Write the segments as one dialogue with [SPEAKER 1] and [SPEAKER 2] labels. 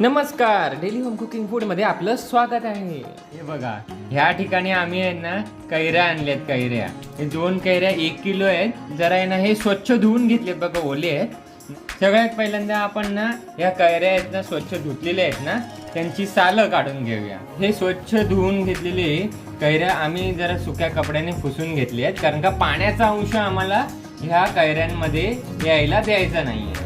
[SPEAKER 1] नमस्कार daily home cooking फूडमध्ये आपलं स्वागत आहे. हे बघा ह्या ठिकाणी आम्ही आहे ना कैऱ्या आणल्यात कैऱ्या. हे दोन कैऱ्या एक किलो आहेत. जरा आहे ना हे स्वच्छ धुवून घेतलेत बघा ओले आहेत. सगळ्यात पहिल्यांदा आपण ना ह्या कैऱ्या आहेत ना स्वच्छ धुतलेल्या आहेत ना त्यांची सालं काढून घेऊया. हे स्वच्छ धुवून घेतलेले कैऱ्या आम्ही जरा सुक्या कपड्याने पुसून घेतले आहेत. कारण का पाण्याचा अंश आम्हाला ह्या कैऱ्यांमध्ये यायला द्यायचा नाहीये.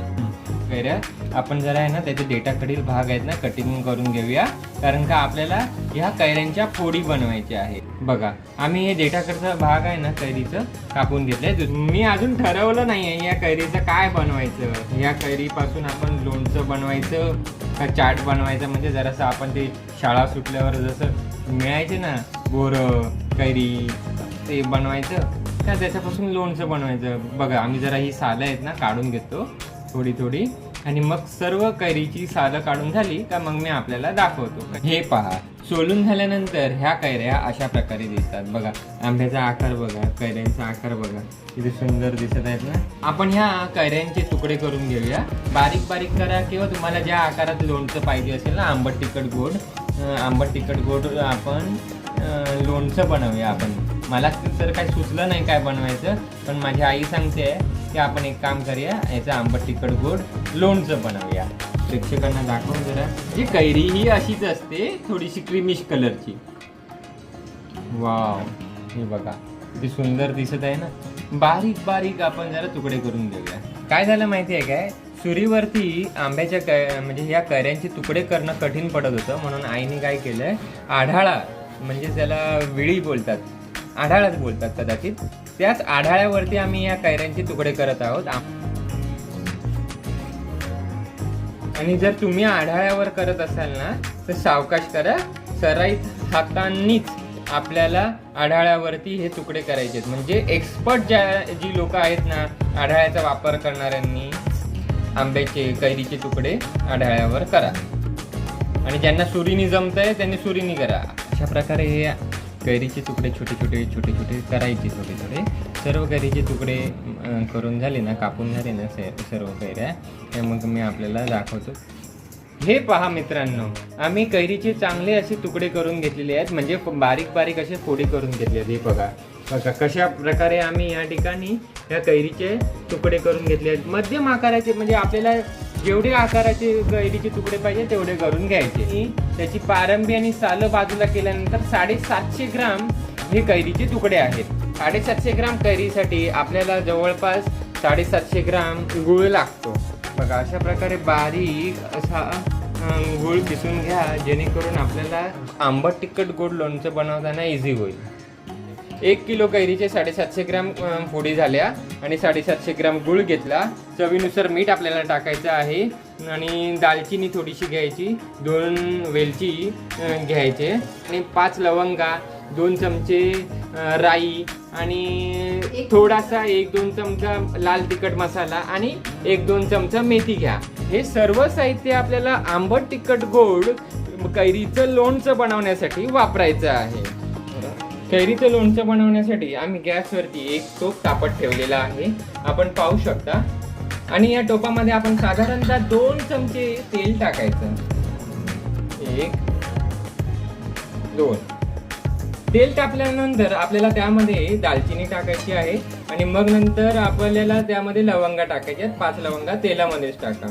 [SPEAKER 1] कैऱ्या आपण जरा आहे ना त्याचे डेटाकडील भाग आहेत ना कटिंग करून घेऊया. कारण का आपल्याला ह्या कैऱ्यांच्या फोडी बनवायच्या आहेत. बघा आम्ही हे डेटाकडचा भाग आहे ना कैरीचं कापून घेतलंय. मी अजून ठरवलं नाही आहे या कैरीचं काय बनवायचं. या कैरीपासून आपण लोणचं बनवायचं का चाट बनवायचं म्हणजे जरासं आपण ते शाळा सुटल्यावर जसं मिळायचे ना बोरं कैरी ते बनवायचं का त्याच्यापासून लोणचं बनवायचं. बघा आम्ही जरा ही सालं आहेत ना काढून घेतो. थोडी थोडी. आणि मग सर्व कैरीची सालं काढून झाली का मग मी आपल्याला दाखवतो. हे पहा सोलून झाल्यानंतर ह्या कैऱ्या अशा प्रकारे दिसतात. बघा आंब्याचा आकार बघा कैऱ्यांचा आकार बघा. किती सुंदर दिसत आहेत ना? आपण ह्या कैऱ्यांचे तुकडे करून घेऊया. बारीक बारीक करा किंवा तुम्हाला ज्या आकारात लोणचं पाहिजे असेल ना आंबट तिखट गोड आंबट तिखट गोड आपण लोणचं बनवूया आपण. मला तर काही सुचलं नाही काय बनवायचं पण माझी आई सांगते की आपण एक काम करूया याचं आंबट तिखट गोड लोणचं बनवूया. प्रेक्षकांना दाखवून जरा. जी कैरी ही अशीच असते थोडीशी क्रीमिश कलरची वाव हे बघा किती सुंदर दिसत आहे ना. बारीक बारीक आपण जरा तुकडे करून देऊया काय झालं माहिती आहे काय? सुरीवरती आंब्याच्या कै म्हणजे ह्या कैऱ्यांचे तुकडे करणं कठीण पडत होतं म्हणून आईने काय केलंय? आढाळा म्हणजे त्याला विळी बोलतात. आढाळाच बोलतात कदाचित. त्याच आढाळ्यावरती आम्ही या कैऱ्यांचे तुकडे करत आहोत. आणि जर तुम्ही आढाळ्यावर करत असाल ना तर सावकाश करा. सराईत हातांनीच आपल्याला आढाळ्यावरती हे तुकडे करायचे आहेत म्हणजे एक्सपर्ट ज्या जी लोक आहेत ना आढाळ्याचा वापर करणाऱ्यांनी आंब्याचे कैरीचे तुकडे आढाळ्यावर करा. आणि ज्यांना सुरीनी आहे त्यांनी सुरीनी करा. अशा प्रकारे हे कैरीचे तुकडे छोटे छोटे छोटे छोटे करायचे थोडे थोडे. सर्व कैरीचे तुकडे करून झाले ना कापून झाले ना से- सर्व कैऱ्या. हे मग मी आपल्याला दाखवतो. हे पहा मित्रांनो आम्ही कैरीचे चांगले असे तुकडे करून घेतलेले आहेत. म्हणजे बारीक बारीक असे फोडी करून घेतले आहेत. हे बघा. बघा कशा प्रकारे आम्ही या ठिकाणी या कैरीचे तुकडे करून घेतले आहेत. मध्यम आकाराचे म्हणजे आपल्याला जेवढे आकाराचे कैरीचे तुकडे पाहिजे तेवढे करून घ्यायचे. त्याची पारंबी आणि सालं बाजूला केल्यानंतर साडेसातशे ग्राम हे कैरीचे तुकडे आहेत. साडेसातशे ग्राम कैरीसाठी आपल्याला जवळपास साडेसातशे ग्राम गुळ लागतो. बघा अशा प्रकारे बारीक असा गुळ किसून घ्या जेणेकरून आपल्याला आंबट तिखट गोड लोणचं बनवताना इझी होईल. एक किलो कैरीचे साडेसातशे ग्राम फोडी झाल्या आणि साडेसातशे ग्राम गुळ घेतला. चवीनुसार मीठ आपल्याला टाकायचं आहे आणि दालचिनी थोडीशी घ्यायची दोन वेलची घ्यायचे आणि पाच लवंगा दोन चमचे राई आणि थोडासा एक दोन चमचा लाल तिखट मसाला आणि एक दोन चमचा मेथी घ्या. हे सर्व साहित्य आपल्याला आंबट तिखट गोड कैरीचं लोणचं बनवण्यासाठी वापरायचं आहे. कैरीचं लोणचं बनवण्यासाठी आम्ही गॅसवरती एक टोप तापत ठेवलेला आहे. आपण पाहू शकता. आणि या टोपामध्ये आपण साधारणतः दोन चमचे तेल टाकायचं. एक दोन. तेल टाकल्यानंतर आपल्याला त्यामध्ये दालचिनी टाकायची आहे. आणि मग नंतर आपल्याला त्यामध्ये लवंगा टाकायच्या आहेत. पाच लवंगा तेलामध्येच टाका.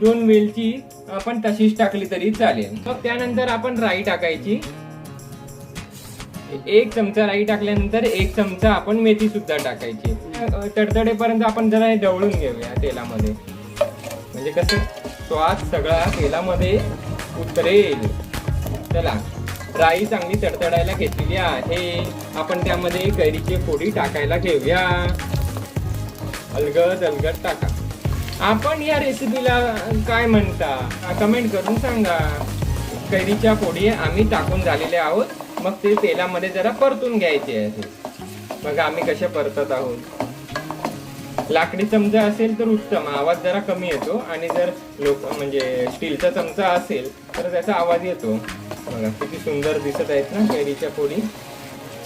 [SPEAKER 1] दोन वेलची आपण तशीच टाकली तरी चालेल. मग त्यानंतर आपण राई टाकायची. एक चमचा राई टाकल्यानंतर एक चमचा आपण मेथी सुद्धा टाकायची. तडतडेपर्यंत आपण जरा हे ढवळून घेऊया तेलामध्ये. म्हणजे कसं स्वाद सगळा तेलामध्ये उतरेल. चला राई चांगली तडतडायला घेतलेली आहे. आपण त्यामध्ये कैरीची फोडी टाकायला घेऊया. अलगद अलगद टाका. आपण या रेसिपीला काय म्हणता? कमेंट करून सांगा. कैरीच्या फोडी आम्ही टाकून झालेले आहोत. मग ते तेलामध्ये जरा परतून घ्यायचे आहे बघा आम्ही कशा परतत आहोत. लाकडी चमचा असेल तर उत्तम. आवाज जरा कमी येतो आणि जर लोक म्हणजे स्टीलचा चमचा असेल तर त्याचा आवाज येतो. बघा किती सुंदर दिसत आहेत ना कैरीच्या पोळी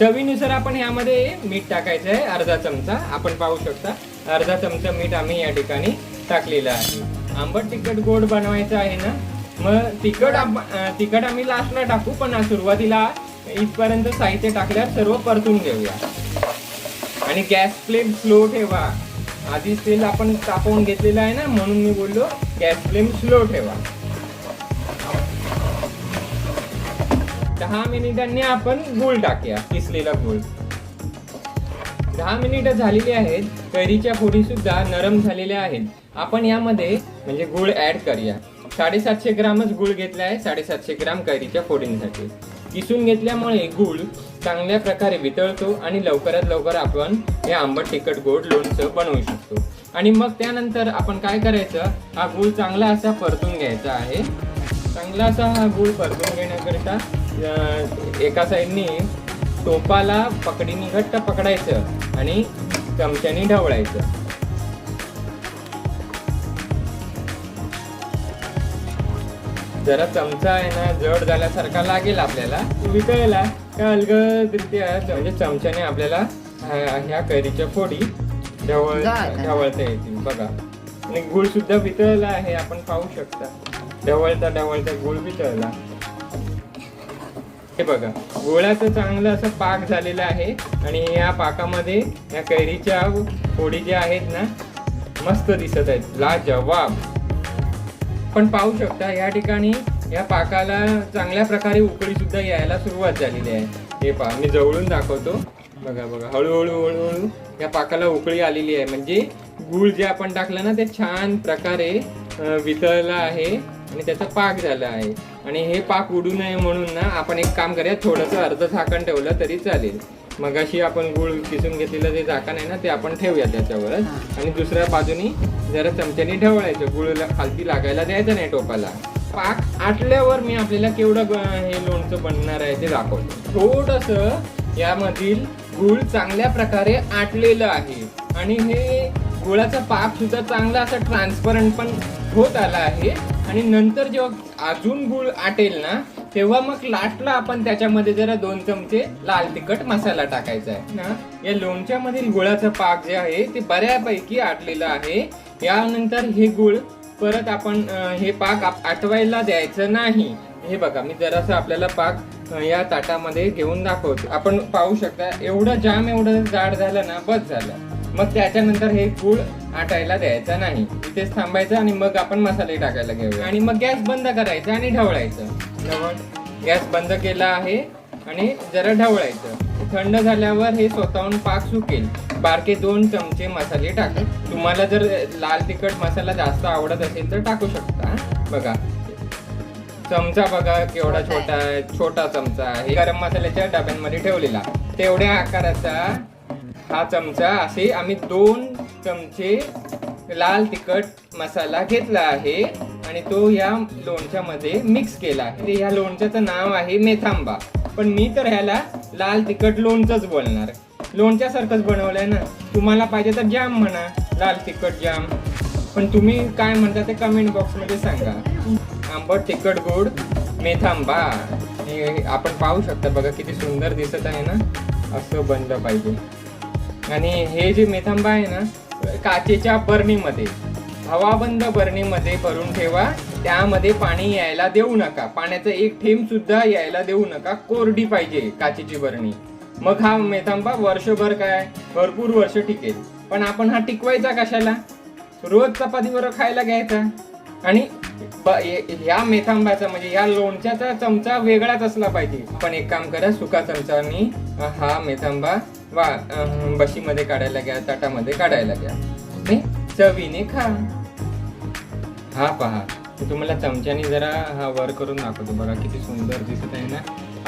[SPEAKER 1] चवीनुसार आपण यामध्ये मीठ टाकायचं आहे अर्धा चमचा. आपण पाहू शकता अर्धा चमचा मीठ आम्ही या ठिकाणी टाकलेलं आहे. आंबट तिखट गोड बनवायचं आहे ना? मग तिखट आप- तिखट आम्ही लास्टला टाकू पण सुरुवातीला इथपर्यंत साहित्य टाकल्यास सर्व परतून घेऊया. आणि गॅस फ्लेम स्लो ठेवा. आधीच तेल आपण तापवून घेतलेलं आहे ना म्हणून मी बोललो गॅस फ्लेम स्लो ठेवा. दहा मिनिटांनी आपण गुळ टाकूया किसलेला गुळ. दहा मिनिटं झालेली आहेत कैरीच्या फोडी सुद्धा नरम झालेल्या आहेत. आपण यामध्ये म्हणजे गुळ ऍड करूया. साडेसातशे ग्रामच गुळ घेतला आहे साडेसातशे ग्राम कैरीच्या फोडींसाठी. किसून घेतल्यामुळे गुळ चांगल्या प्रकारे वितळतो आणि लवकरात लवकर आपण हे आंबट तिखट गोड लोणचं बनवू शकतो. आणि मग त्यानंतर आपण काय करायचं? हा गुळ चांगला असा परतून घ्यायचा आहे. चांगला असा हा गुळ परतून घेण्याकरिता एका साईडनी टोपाला पकडीने घट्ट पकडायचं आणि चमच्याने ढवळायचं. जरा चमचा आहे ना जड झाल्यासारखा लागेल आपल्याला. विकळला का अलगदरित्या म्हणजे चमच्याने आपल्याला ह्या कैरीच्या फोडी ढवळ. ढवळता येतील. बघा. आणि गुळ सुद्धा वितळला आहे आपण पाहू शकता. ढवळता ढवळता गुळ वितळला. हे बघा. गोळ्याचं चांगलं असं पाक झालेलं आहे. आणि या पाकामध्ये या कैरीच्या फोडी ज्या आहेत ना मस्त दिसत आहेत. लाजवाब. पण पाहू शकता या ठिकाणी या पाकाला चांगल्या प्रकारे उकळी सुद्धा यायला सुरुवात झालेली आहे. हे पहा मी जवळून दाखवतो. बघा बघा हळूहळू हळूहळू या पाकाला उकळी आलेली आहे. म्हणजे गूळ जे आपण टाकलं ना ते छान प्रकारे वितळलं आहे आणि त्याचा पाक झाला आहे. आणि हे पाक उडू नये म्हणून ना आपण एक काम करूया थोडंसं अर्ध झाकण ठेवलं तरी चालेल. मग अशी आपण गुळ किसून घेतलेलं जे झाकण आहे ना ते आपण ठेवूया त्याच्यावरच. आणि दुसऱ्या बाजूनी जरा चमच्याने ढवळायचं गुळ खालती लागायला द्यायचं नाही टोपाला. पाक आटल्यावर मी आपल्याला केवढं हे लोणचं बनणार आहे ते दाखवतो. थोडस यामधील गुळ चांगल्या प्रकारे आटलेलं आहे. आणि हे गुळाचा पाक सुद्धा चांगला असा ट्रान्सपरंट पण होत आला आहे. आणि नंतर जेव्हा अजून गुळ आटेल ना तेव्हा मग लास्टला आपण त्याच्यामध्ये जरा दोन चमचे लाल तिखट मसाला टाकायचा आहे. ना या लोणच्यामधील गुळाचा पाक जे आहे ते बऱ्यापैकी आटलेलं आहे. यानंतर हे गुळ परत आपण हे पाक आप- आटवायला द्यायचं नाही. हे बघा मी जरासं आपल्याला पाक या ताटामध्ये घेऊन दाखवतो. आपण पाहू शकता एवढं जाम एवढं जाड झालं ना बस झालं. मग त्याच्यानंतर हे गुळ आटायला द्यायचा नाही. इथेच थांबायचं आणि मग आपण मसाले टाकायला घेऊया. आणि मग गॅस बंद करायचा आणि ढवळायचं. ढवळ. गॅस बंद केला आहे आणि जरा ढवळायचं. थंड झाल्यावर हे स्वतःहून पाक सुकेल. बारके दोन चमचे मसाले टाका. तुम्हाला जर लाल तिखट मसाला जास्त आवडत असेल तर टाकू शकता. बघा. चमचा बघा केवढा छोटा आहे. छोटा चमचा आहे. गरम मसाल्याच्या डब्यांमध्ये ठेवलेला. तेवढ्या आकाराचा हा चमचा असे आम्ही दोन चमचे लाल तिखट मसाला घेतला आहे आणि तो या लोणच्यामध्ये मिक्स केला आहे. ह्या लोणच्याचं नाव आहे मेथांबा. पण मी तर ह्याला लाल तिखट लोणचंच बोलणार. लोणच्यासारखंच बनवलंय ना. तुम्हाला पाहिजे तर जाम म्हणा लाल तिखट जाम पण तुम्ही काय म्हणता ते कमेंट बॉक्समध्ये सांगा. आंबट तिखट गोड मेथांबा. हे आपण पाहू शकता. बघा किती सुंदर दिसत आहे ना. असं बनलं पाहिजे. आणि हे जे मेथांबा आहे ना काचेच्या बरणीमध्ये हवाबंद बरणीमध्ये भरून ठेवा त्यामध्ये पाणी यायला देऊ नका. पाण्याचा एक थेंब सुद्धा यायला देऊ नका. कोरडी पाहिजे काचेची बरणी. मग हा मेथांबा वर्षभर काय? भरपूर वर्ष टिकेल. पण आपण हा टिकवायचा कशाला? रोज चपातीवर खायला घ्यायचा. आणि ब- ह्या मेथांब्याचा म्हणजे ह्या लोणच्याचा चमचा वेगळाच असला पाहिजे. पण एक काम करा सुका चमचानी हा मेथांबा वा बशीमध्ये काढायला घ्या ताटामध्ये काढायला घ्या. चवीने खा. हा पहा तुम्हाला चमच्याने जरा हा वर करून दाखवतो बघा किती सुंदर दिसत आहे ना.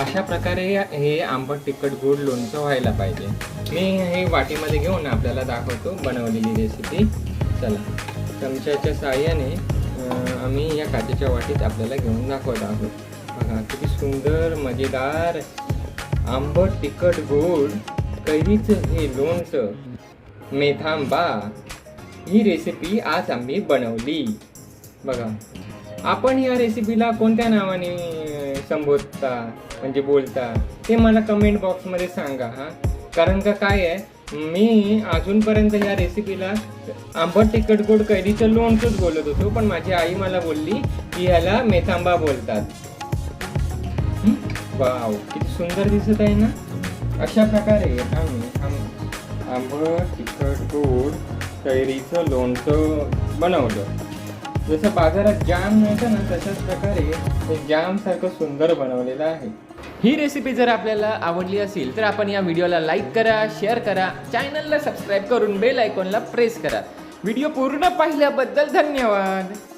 [SPEAKER 1] अशा प्रकारे हे आंबट तिखट गोड लोणचं व्हायला पाहिजे. मी हे वाटीमध्ये घेऊन आपल्याला दाखवतो बनवलेली रेसिपी चला चमच्याच्या साहाय्याने आम्ही या काचेच्या वाटीत आपल्याला घेऊन दाखवत आहोत. बघा किती सुंदर मजेदार आंबट तिखट गोड कैरीचं हे लोणचं. मेथांबा ही रेसिपी आज आम्ही बनवली. बघा. आपण या रेसिपीला कोणत्या नावाने संबोधता म्हणजे बोलता ते मला कमेंट बॉक्समध्ये सांगा हा. कारण का काय आहे मी अजूनपर्यंत या रेसिपीला आंबट तिखट गोड कैरीचं लोणचंच बोलत होतो पण माझी आई मला बोलली की ह्याला मेथांबा बोलतात. वाव किती सुंदर दिसत आहे ना? अशा प्रकारे आम्ही आम- आंबट तिखट गोड कैरीचं लोणचं बनवलं. जसं बाजारात जाम मिळतं ना तशाच प्रकारे हे जामसारखं सुंदर बनवलेलं आहे. ही रेसिपी जर आपल्याला आवडली असेल तर आपण या व्हिडिओला लाईक करा शेअर करा चॅनलला सबस्क्राईब करून बेल आयकॉनला प्रेस करा. व्हिडिओ पूर्ण पाहिल्याबद्दल धन्यवाद.